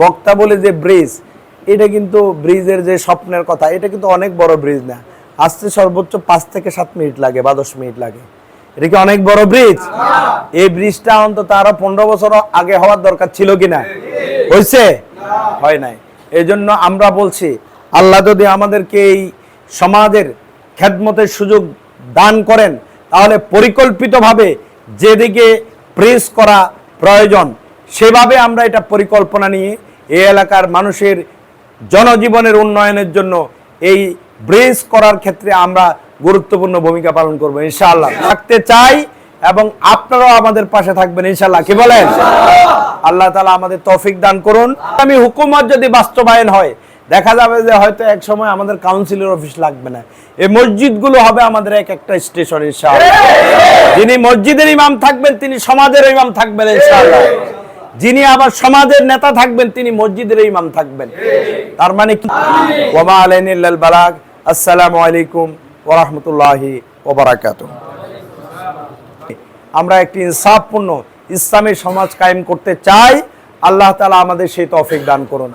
বক্তা বলে যে ব্রিজ এটা কিন্তু ব্রিজের যে স্বপ্নের কথা এটা কিন্তু অনেক বড় ব্রিজ না। আসতে সর্বোচ্চ পাঁচ থেকে সাত মিনিট লাগে বা দশ মিনিট লাগে। এটা কি অনেক বড় ব্রিজ? এই ব্রিজটা অন্তত আরও পনেরো বছর আগে হওয়ার দরকার ছিল কিনা হয়েছে? হয় নাই। এই জন্য আমরা বলছি আল্লাহ যদি আমাদেরকে এই সমাজের খেদমতের সুযোগ দান করেন তাহলে পরিকল্পিতভাবে যেদিকে প্রেস করা প্রয়োজন সেভাবে আমরা এটা পরিকল্পনা নিয়ে এই এলাকার মানুষের জনজীবনের উন্নয়নের জন্য এই ব্রিজ করার ক্ষেত্রে আমরা গুরুত্বপূর্ণ ভূমিকা পালন করব, ইনশাআল্লাহ। থাকতে চাই এবং আপনারাও আমাদের পাশে থাকবেন, ইনশাআল্লাহ। কি বলেন? আল্লাহ তালা আমাদের তৌফিক দান করুন। আমি হুকুমত যদি বাস্তবায়ন হয়, দেখা যাবে যে হয়তো এক সময় আমাদের কাউন্সিলের অফিস লাগবে না। এই মসজিদগুলো হবে আমাদের এক একটা স্টেশন, ইনশাআল্লাহ। যিনি মসজিদের ইমাম থাকবেন, তিনি সমাজের ইমাম থাকবেন, ইনশাআল্লাহ। যিনি আবার সমাজের নেতা থাকবেন তিনি মসজিদের ইমাম থাকবেন। তার মানে কি? ওমা আলাইনিল্লাল বালাগ। আসসালামু আলাইকুম ওয়া রাহমাতুল্লাহি ওয়া বারাকাতুহু। আমরা একটি ইনসাফপূর্ণ ইসলামী সমাজ কায়েম করতে চাই। আল্লাহ তাআলা আমাদের সেই তৌফিক দান করুন।